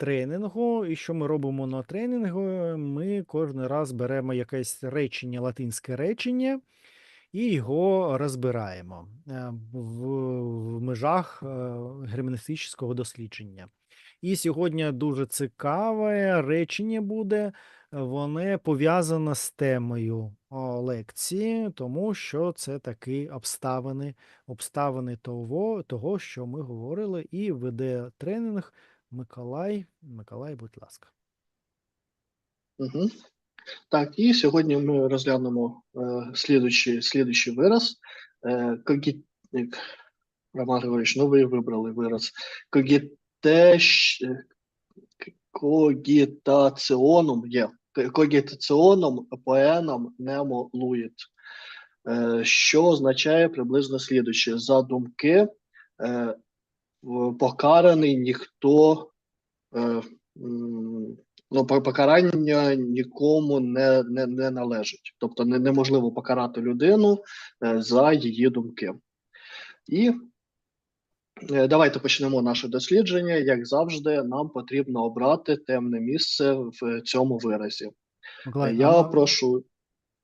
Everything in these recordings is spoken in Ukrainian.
тренінгу. І що ми робимо на тренінгу? Ми кожен раз беремо якесь речення, латинське речення, і його розбираємо е, в, в межах е, герменевтичного дослідження. І сьогодні дуже цікаве речення буде. Воно пов'язане з темою лекції, тому що це такі обставини, обставини того, того, що ми говорили, і веде тренінг Миколай. Миколай, будь ласка. Угу. Так, і сьогодні ми розглянемо е, слідуючий, слідуючий вираз. Е, когі... Роман Григорович, ну ви вибрали вираз. Когітеш... Когітаціоном є. Когітаціоном поеном немо луїт. Е, що означає приблизно слідуюче. За думки е, покараний ніхто е, ну, покарання нікому не, не, не належить. Тобто не, неможливо покарати людину е, за її думки. І е, давайте почнемо наше дослідження. Як завжди, нам потрібно обрати темне місце в цьому виразі. Миколай, Я а, прошу.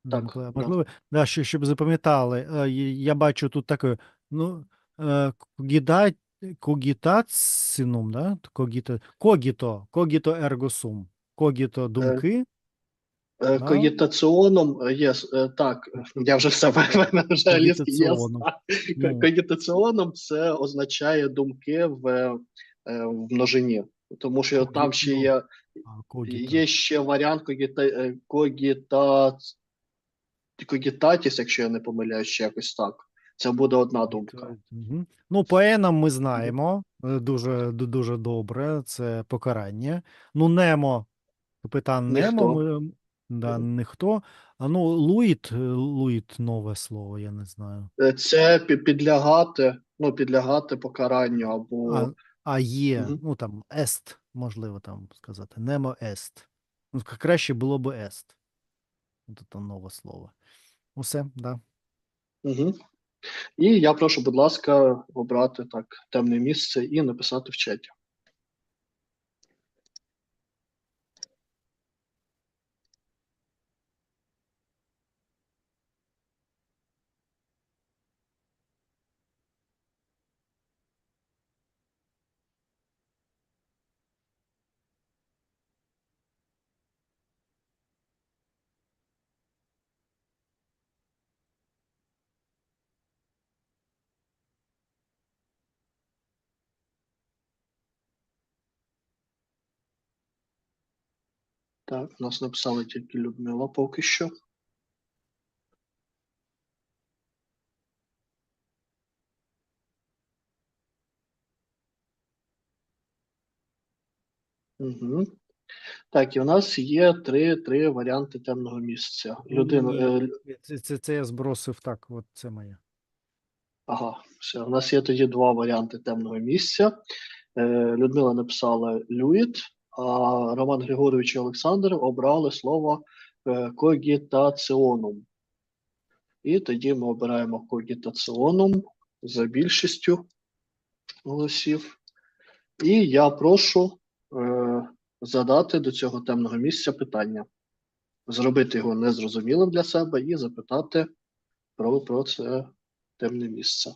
да, так, Миколай, да. можливо, да, що, щоб запам'ятали, я- бачу тут таке, ну, е, когітацинум, да? Когіто, когіто, когіто ерго сум. Когіто думки, Е, Да. Когітаціоном е, є е, так, я вже все вже є. Когітаціоном. Ну. Це означає думки в, в множині, тому що Когіт- там ще є, когіто. є ще варіант когіта, когіта, когітатіс, якщо я не помиляюсь, ще якось так. Це буде одна думка. Ну, поенам ми знаємо е, дуже, дуже добре, це покарання. Ну, Немо, капітан Немо, ми, да, ніхто. А ну, Луїт, е, Луїт нове слово, я не знаю. Е, Це підлягати, ну, підлягати покаранню або А, а є, Мгм. ну там, ест, можливо там сказати. Немо ест. Ну, краще було б ест. Це нове слово. Усе, да. Угу. І я прошу, будь ласка, обрати так темне місце і написати в чаті. Так, у нас написали тільки Людмила поки що. Угу. Так, і у нас є три, три варіанти темного місця. Людина, е, Це, це, це я збросив так, от це моє. ага, все. У нас є тоді два варіанти темного місця. Е, Людмила написала Люїт, Роман Григорович і Олександр обрали слово е, когітаціоном. І тоді ми обираємо когітаціоном за більшістю голосів. І я прошу е, задати до цього темного місця питання, зробити його незрозумілим для себе і запитати про, про це темне місце.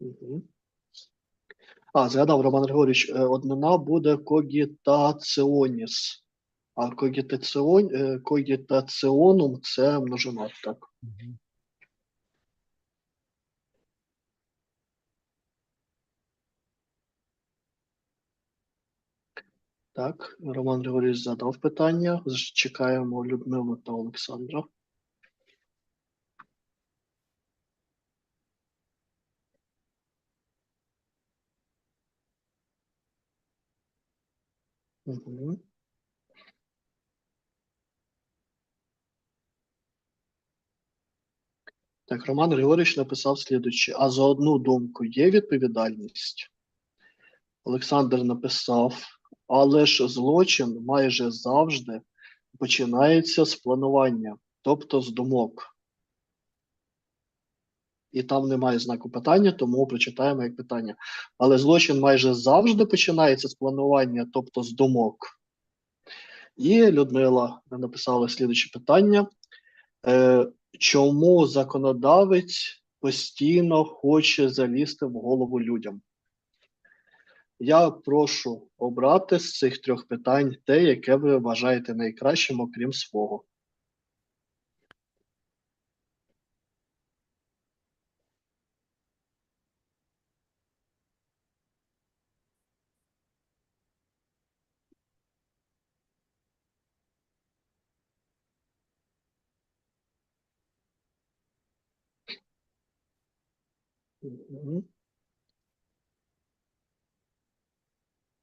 Угу. А, згадав Роман Григорович, е, однина буде когітаціоніс. А когітаціон, е, когітаціонум це множина, так. Так, Роман Григорович задав питання. Чекаємо Людмилу та Олександра. Так, Роман Григорович написав слідуюче. А за одну думку є відповідальність? Олександр написав, але ж злочин майже завжди починається з планування, тобто з думок. І там немає знаку питання, тому прочитаємо як питання. Але злочин майже завжди починається з планування, тобто з думок. І Людмила написала слідуче питання. Е, чому законодавець постійно хоче залізти в голову людям? Я прошу обрати з цих трьох питань те, яке ви вважаєте найкращим, окрім свого.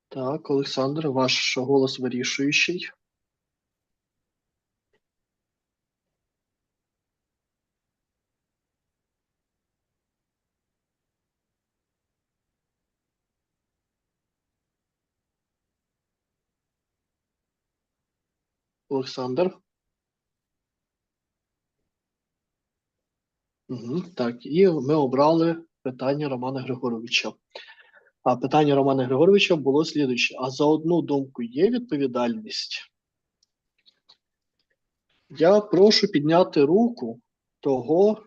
Так, Олександр, ваш голос вирішуючий. Олександр. Угу, так, і ми обрали питання Романа Григоровича. А питання Романа Григоровича було слідуюче: а за одну думку є відповідальність? Я прошу підняти руку того,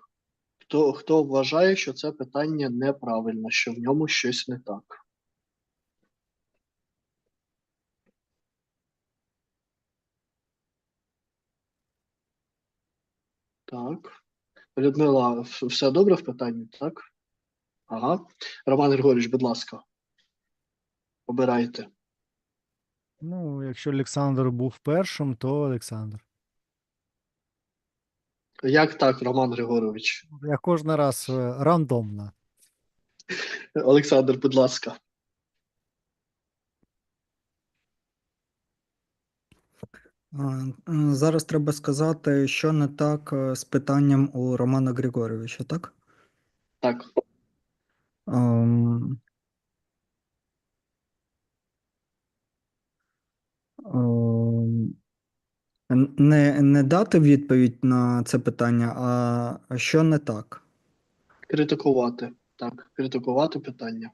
хто, хто вважає, що це питання неправильне, що в ньому щось не так. Так. Людмила, все добре в питанні, так? Ага. Роман Григорович, будь ласка. Обирайте. Ну, якщо Олександр був першим, то Олександр. Як так, Роман Григорович? Я кожен раз е, рандомно. Олександр, будь ласка. А, м, Зараз треба сказати, що не так е, з питанням у Романа Григоровича, так? Так. Ем, ем, Не, не дати відповідь на це питання, а що не так? Критикувати. Так, критикувати питання.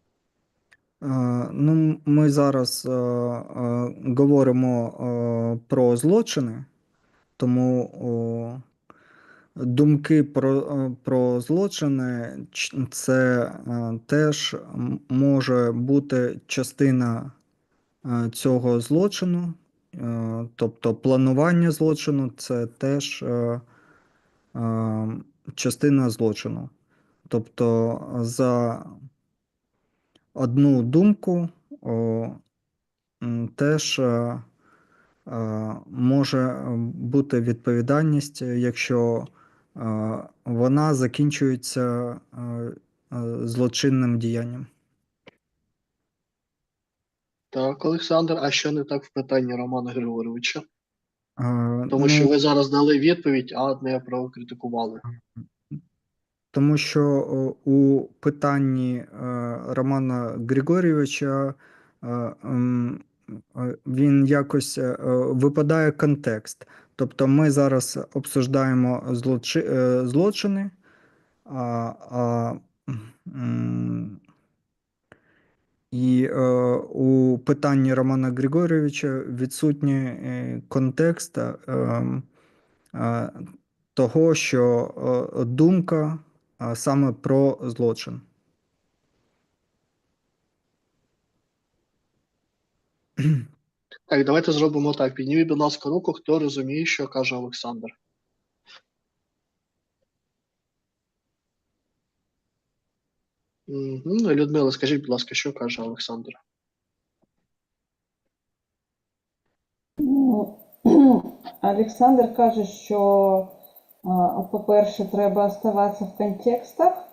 Е, Ну, ми зараз е, е, говоримо про злочини, тому думки про, е, про злочини це е, теж може бути частина е, цього злочину, тобто планування злочину це теж частина злочину. Тобто за одну думку теж може бути відповідальність, якщо вона закінчується злочинним діянням. Так, Олександр, а що не так в питанні Романа Григоровича? Тому що ну, ви зараз дали відповідь, а не прокритикували. Тому що у питанні е, Романа Григорійовича е, е, він якось випадає контекст. Тобто ми зараз обсуждаємо злочи, е, злочини, а, а, і е, у питанні Романа Григорійовича відсутній е, контекст того, що думка саме про злочин. Так, давайте зробимо так. Підніміть, будь ласка, руку, хто розуміє, що каже Олександр. Угу. Людмила, скажіть, будь ласка, що каже Олександр? Ну, Олександр каже, що, по-перше, треба оставатися в контекстах.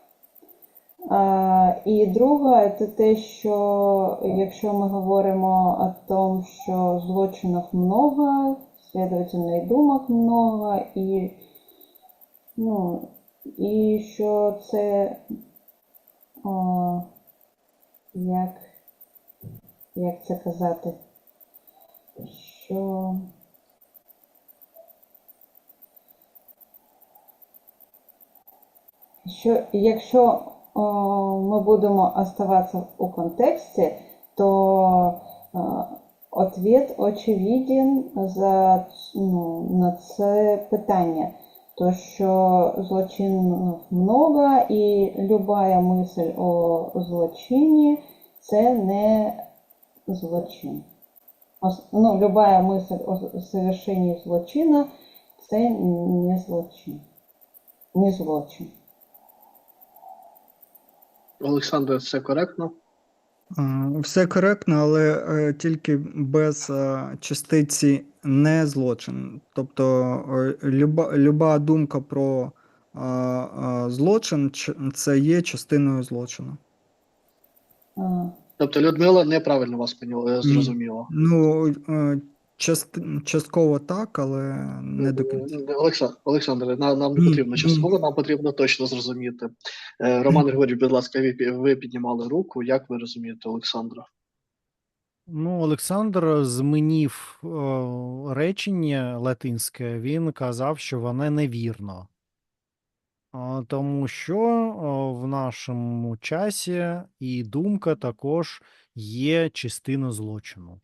І друга це те, що якщо ми говоримо о том, що злочинів много, следовательно, і думок много, і, ну, і що це о, як, як це казати, що? Що якщо о, ми будемо оставатися у контексті, то е, ответ очевиден за, ну, на це питання. То, що злочинів много, і любая мисль о злочині це не злочин. Ну, любая мисль о совершенні злочина це не злочин. Не злочин. Олександр, це коректно? Все коректно, але е, тільки без е, частиці не злочин. Тобто е, люба, люба думка про е, е, злочин ч- це є частиною злочину. Тобто Людмила неправильно вас поняла, зрозуміла. Ну, е, част, частково так, але не до кінця. Олекса- Олександре, нам, нам не потрібно частково, нам потрібно точно зрозуміти. Е, Роман Григорій, будь ласка, ви, ви піднімали руку. Як ви розумієте Олександра? Ну, Олександр змінив е, речення латинське, він казав, що воно невірно. Тому що о, в нашому часі і думка також є частиною злочину.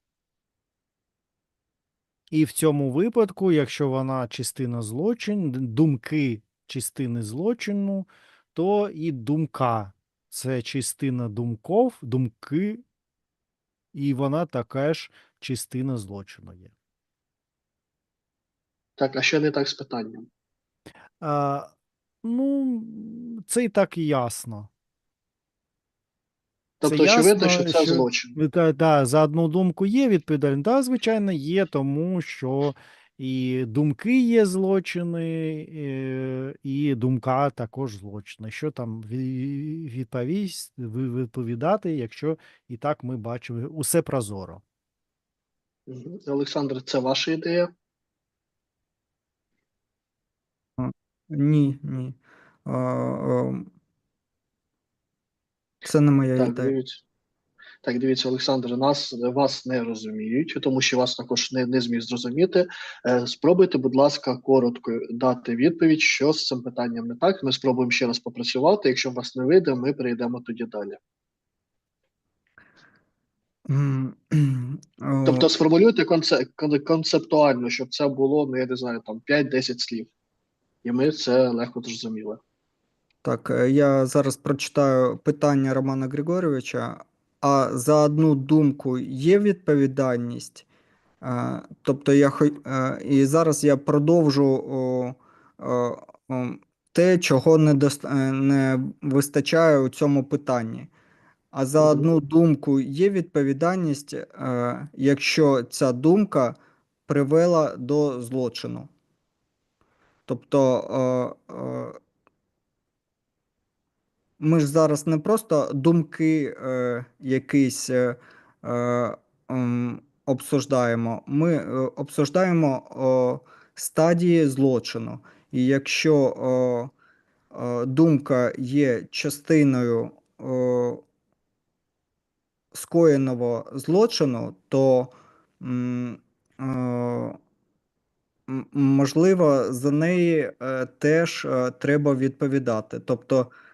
І в цьому випадку, якщо вона частина злочин, думки частини злочину, то і думка це частина думков, думки, і вона така ж частина злочину є. Так, а що не так з питанням? А, ну, це і так і ясно. Тобто, очевидно, що ясно, це злочин. Ну, Та, та, за одну думку є відповідальність. Так, звичайно, є, тому що і думки є злочини, е, і думка також злочини. Що там відповість, відповідати, якщо і так ми бачимо усе прозоро. Олександр, це ваша ідея? Ні, ні. Це не моя Так, ідея. дивіться. Так, дивіться, Олександр, нас вас не розуміють, тому що вас також не, не зміг зрозуміти. Е, спробуйте, будь ласка, коротко дати відповідь, що з цим питанням не так. Ми спробуємо ще раз попрацювати. Якщо вас не вийде, ми перейдемо тоді далі. Тобто сформулюйте конце, кон- концептуально, щоб це було, ну я не знаю, там 5-10 слів. І ми це легко зрозуміли. Так, е, я зараз прочитаю питання Романа Григоровича. А за одну думку є відповідальність? Е, Тобто я е, і зараз я продовжу те, чого не, дост... е, не вистачає у цьому питанні. А за одну думку є відповідальність, якщо ця думка привела до злочину. Тобто ми ж зараз не просто думки е, якісь е, е, обсуждаємо, ми е, обсуждаємо о, стадії злочину. І якщо о, о, думка є частиною о, скоєного злочину, то е, можливо, за неї е, теж е, треба відповідати. Тобто е,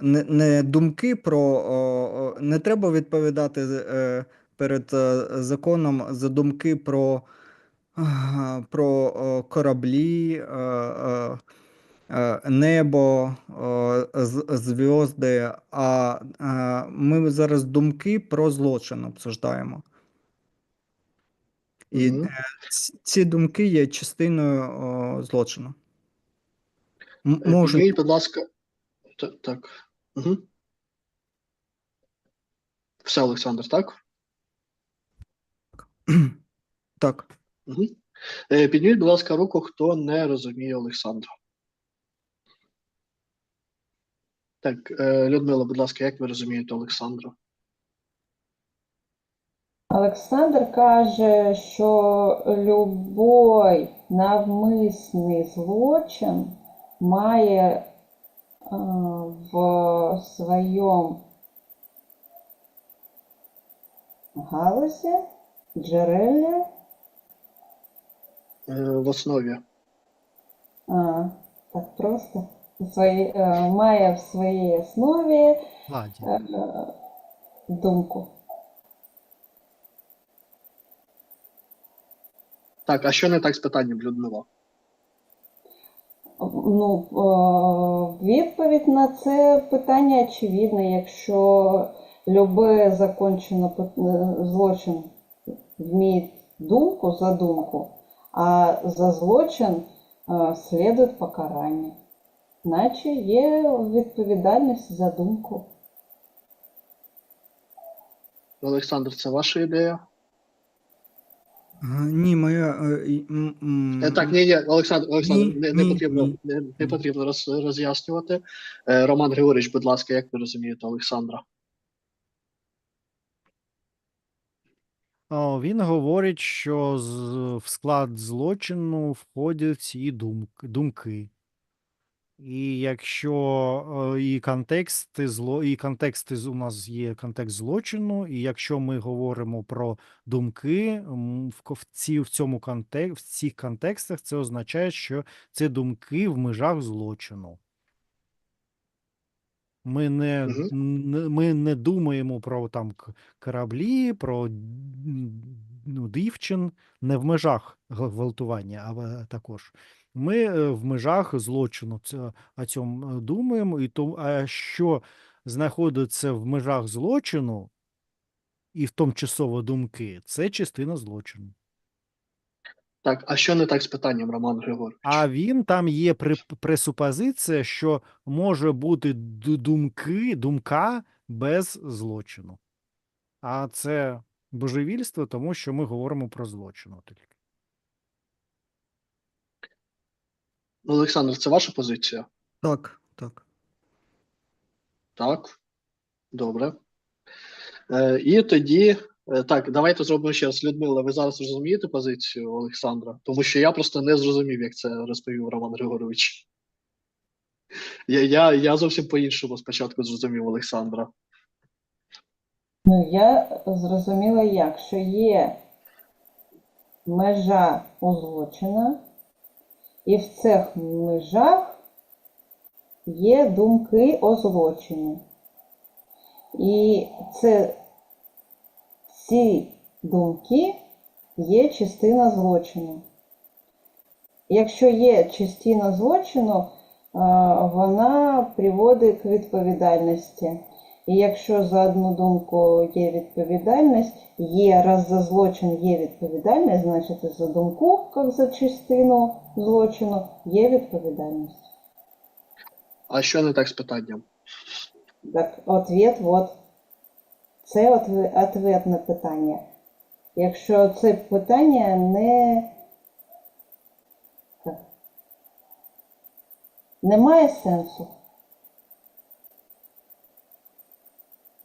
не, не думки про не треба відповідати е, перед е, законом за думки про, про кораблі. е, Небо, зв'язки, а ми зараз думки про злочин обсуждаємо. І е, ц- ці думки є частиною о, злочину. Можуть будь ласка. Так. так. Угу. Все, Олександр, так? так. Угу. Підніміть, будь ласка, руку, хто не розуміє Олександра. Так, е, Людмила, будь ласка, як ви розумієте Олександра? Олександр каже, що любой навмисний злочин має в своєму галузі, джерелі, Е, в основі. а, так просто, в своїй, е, має в своїй основі Ладі. е, думку. Так, а що не так з питанням, Людмила? Ну, е, відповідь на це питання очевидна. Якщо любе закончено е, злочин вміє думку, задумку, а за злочин е, слідує покарання. Наче є відповідальність за думку. Олександр, це ваша ідея? Ні, моя. е, Е, Так, ні, ні, Олександр, Олександр, Ні, не, не ні, потрібно, ні. не, не потрібно роз, роз'яснювати. Е, Роман Григорович, будь ласка, як ви розумієте Олександра? Він говорить, що з- в склад злочину входять і думки. І якщо е, і контексти зло, і контексти у нас є контекст злочину, і якщо ми говоримо про думки, в, в, ці, в цьому контек, в цих контекстах це означає, що це думки в межах злочину. Ми не, не, ми не думаємо про там кораблі, про ну, дівчин, не в межах гвалтування, а також. Ми е, в межах злочину це, о цьому е, думаємо, і то, а що знаходиться в межах злочину, і в тимчасово думки, це частина злочину. Так, а що не так з питанням, Роман Григорович? А він там є пресупозиція, що може бути думки, думка без злочину. А це божевільство, тому що ми говоримо про злочин. от тільки. Олександр, це ваша позиція? Так, так. Так. Добре. Е, і тоді, е, так, давайте зробимо ще раз. Людмила, ви зараз розумієте позицію Олександра? Тому що я просто не зрозумів, як це розповів Роман Григорович. Я, я, я зовсім по-іншому спочатку зрозумів Олександра. Ну, я зрозуміла як, що є межа у злочина, і в цих межах є думки о злочині. І це ці думки є частина злочину. Якщо є частина злочину, вона приводить к відповідальності. І якщо за одну думку є відповідальність, є раз за злочин є відповідальність, значить за думку, як за частину злочину, є відповідальність. А що не так з питанням? Так, ответ вот. Це отве- ответ на питання. Якщо це питання не. як? Немає сенсу.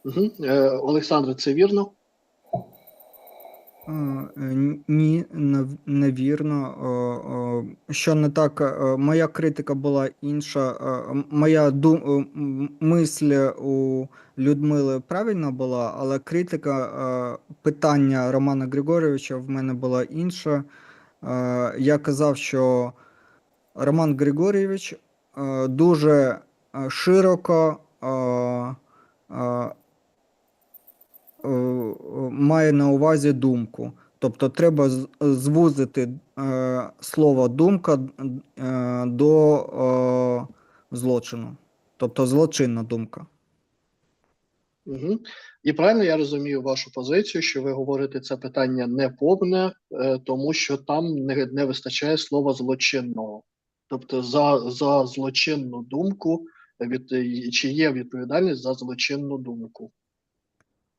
Угу. Е, Олександр, це вірно? Е, е, Ні, нев- невірно. О, Що не так, е, моя критика була інша. е, Моя ду- е, мисль у Людмили правильна була, але критика е, питання Романа Григоровича в мене була інша. Е, Я казав, що Роман Григорійович е, дуже е, широко е, е, е, має на увазі думку. Тобто треба звузити е, слово думка е, до е, злочину. Тобто злочинна думка. Угу. І правильно я розумію вашу позицію, що ви говорите це питання неповне, е, тому що там не, не вистачає слова злочинного. Тобто за, за злочинну думку, від, чи є відповідальність за злочинну думку.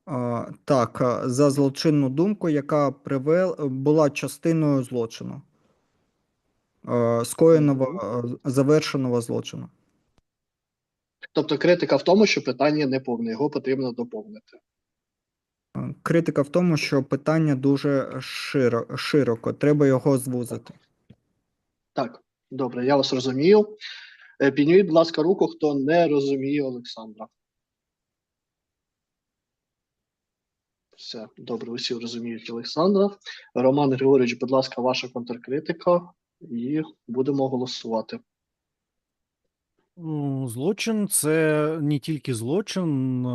Е, Так, е, за злочинну думку, яка привел, була частиною злочину. Е, Скоєного, е, завершеного злочину. Тобто критика в тому, що питання не повне, його потрібно доповнити. Е, Критика в тому, що питання дуже широ, широко, треба його звузити. Так, добре, я вас розумію. Е, Підніміть, будь ласка, руку, хто не розуміє Олександра. Все, добре, усі розуміють Олександра. Роман Григорович, будь ласка, ваша контркритика, і будемо голосувати. Ну, Злочин це не тільки злочин, е,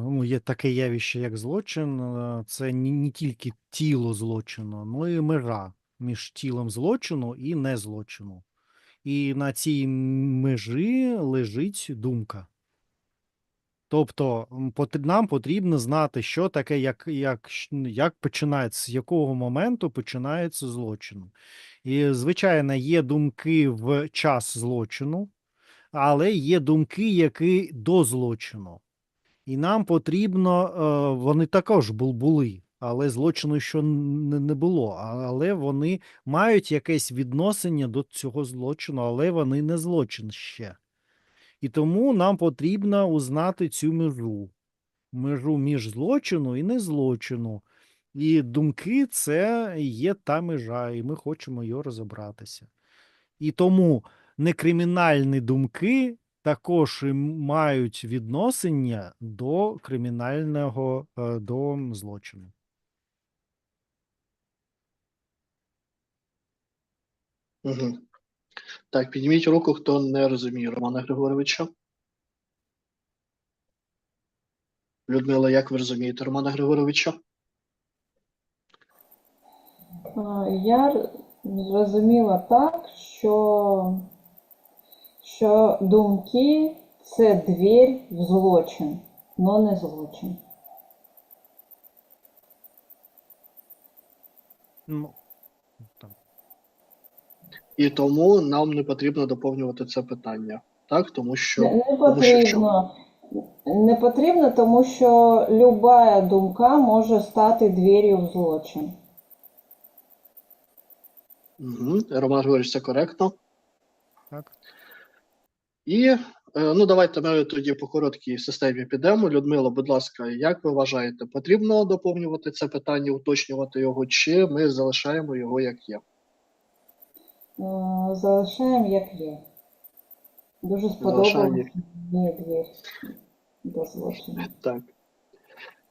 ну, є таке явище, як злочин, е, це не, тільки тіло злочину, ну і межа між тілом злочину і незлочину. І на цій межі лежить думка. Тобто нам потрібно знати, що таке, як, як, як починається, з якого моменту починається злочин. І, звичайно, є думки в час злочину, але є думки, які до злочину. І нам потрібно, е, вони також були, але злочину ще не було. Але вони мають якесь відношення до цього злочину, але вони не злочин ще. І тому нам потрібно узнати цю межу. Межу між злочину і незлочину. І думки це є та межа, і ми хочемо її розібратися. І тому некримінальні думки також мають відношення до кримінального е, до злочину. Угу. Так, підніміть руку, хто не розуміє Романа Григоровича. Людмила, як ви розумієте Романа Григоровича? Я зрозуміла так, що, що думки це двір в злочин, но не злочин. Ну. І тому нам не потрібно доповнювати це питання. Так, тому що Не, потрібно. Не потрібно, тому що люба думка може стати двір'ю в злочин. Угу. Роман Григорович, це коректно. так. І е, ну давайте ми тоді по короткій системі підемо. Людмила, будь ласка, як ви вважаєте, потрібно доповнювати це питання, уточнювати його, чи ми залишаємо його як є? Е, Залишаємо як є. Дуже Залишаємо сподобалось мені двір до злочину. Так.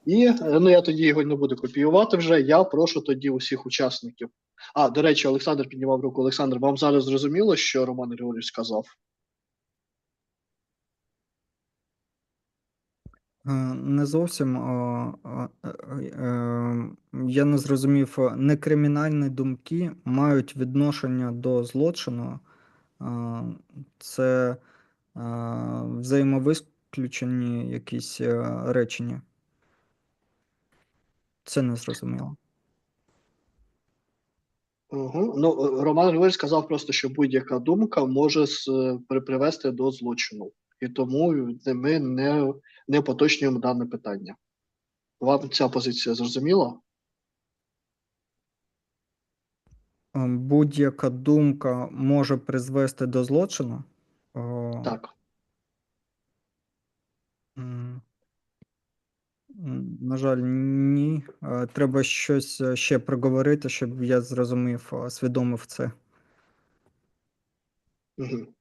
І е, ну я тоді його не буду копіювати вже. Я прошу тоді усіх учасників. А, до речі, Олександр піднімав руку. Олександр, вам зараз зрозуміло, що Роман Григорій сказав? Е, Не зовсім. е, е, Я не зрозумів, е, некримінальні думки мають відношення до злочину. Це а, взаємовиключені якісь речення. Це не зрозуміло. Угу. Ну, Роман Григорович сказав просто, що будь-яка думка може привести до злочину. І тому ми не, не поточнюємо дане питання. Вам ця позиція зрозуміла? Е, Будь-яка думка може призвести до злочину. Так. м, м, На жаль, ні. Е, Треба щось е, ще проговорити, щоб я зрозумів, е, свідомив це. Угу.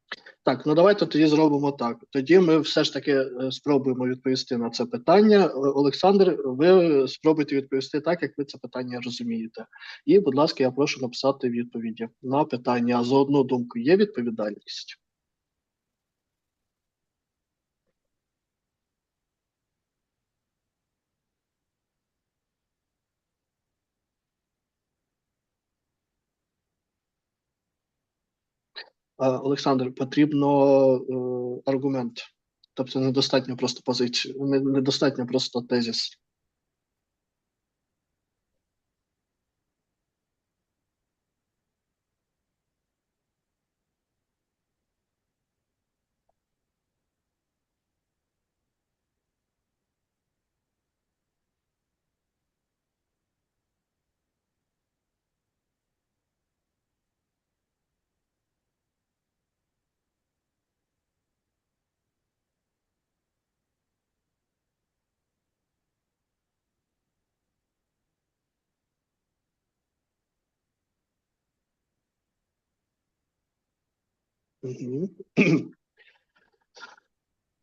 Так, ну давайте тоді зробимо так. Тоді ми все ж таки е, спробуємо відповісти на це питання. Е, Олександр, ви спробуйте відповісти так, як ви це питання розумієте. І, будь ласка, я прошу написати відповіді на питання. За одну думку є відповідальність? Олександр, потрібно е, аргумент. Тобто недостатньо просто позицію, не- недостатньо просто тезіс.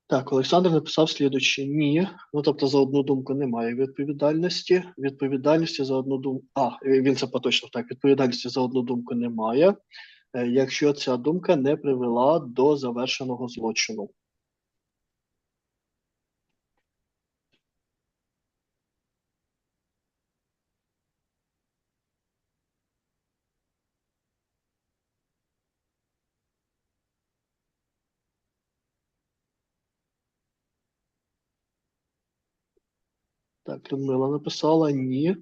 Так, Олександр написав слідуче. Ні. Ну, тобто за одну думку немає відповідальності. Відповідальності за одну думку. А, він це поточно так. Відповідальності за одну думку немає, е, якщо ця думка не привела до завершеного злочину. Так, Людмила написала ні,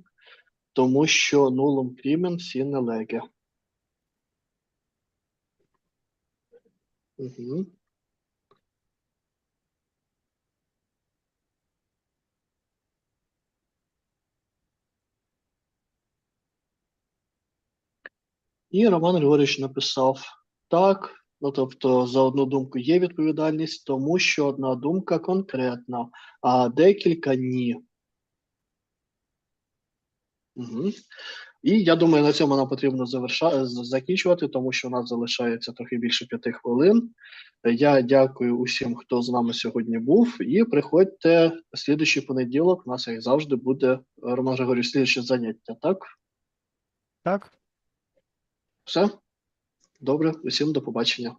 тому що нулом крімен сіне леге. Угу. І Роман Григорович написав так. Ну, тобто, за одну думку є відповідальність, тому що одна думка конкретна, а декілька ні. Угу. І я думаю, на цьому нам потрібно заверша... закінчувати, тому що у нас залишається трохи більше п'яти хвилин. Я дякую усім, хто з нами сьогодні був. І приходьте слідуючий понеділок. У нас, як завжди, буде Роман Григорівич, слідуюче заняття. Так? Так? Все? Добре, усім до побачення.